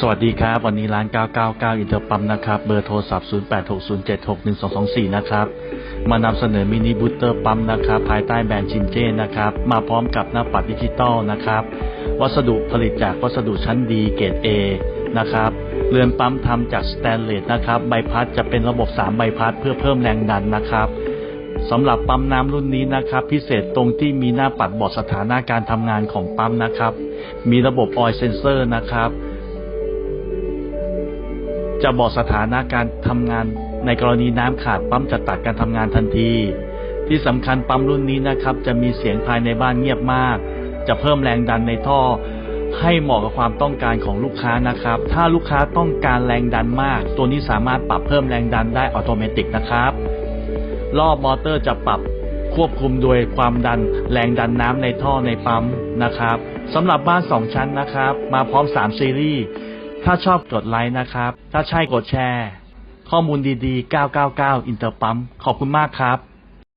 สวัสดีครับ วันนี้ร้าน 999 อินเตอร์ปั๊มนะครับ เบอร์โทรศัพท์ 0860761224 นะครับ มานำเสนอมินิบูสเตอร์ปั๊มนะครับ ภายใต้แบรนด์ชินเจ้นะครับ มาพร้อมกับหน้าปัดดิจิตอลนะครับ วัสดุผลิตจากวัสดุชั้นดีเกรด A นะครับ เรือนปั๊มทำจากสแตนเลสนะครับ ใบพัดจะเป็นระบบ 3 ใบพัดเพื่อเพิ่มแรงดันนะครับสำหรับปั๊มน้ำรุ่นนี้นะครับ พิเศษตรงที่มีหน้าปัดบอกสถานะการทำงานของปั๊มนะครับ มีระบบออยล์เซนเซอร์นะครับ จะบอกสถานะการทำงานในกรณีน้ำขาดปั๊มจะตัดการทำงานทันที ที่สำคัญปั๊มรุ่นนี้นะครับ จะมีเสียงภายในบ้านเงียบมาก จะเพิ่มแรงดันในท่อ ให้เหมาะกับความต้องการของลูกค้านะครับ ถ้าลูกค้าต้องการแรงดันมาก ตัวนี้สามารถปรับเพิ่มแรงดันได้อัตโนมัตินะครับ รอบมอเตอร์จะปรับควบคุมโดยความดันแรงดันน้ำในท่อในปั๊มนะครับสำหรับบ้าน 2 ชั้นนะครับ มาพร้อม 3 ซีรีส์ ถ้าชอบกดไลค์นะครับ ถ้าใช่กดแชร์ ข้อมูลดีๆ 999 อินเตอร์ปั๊ม ขอบคุณมากครับ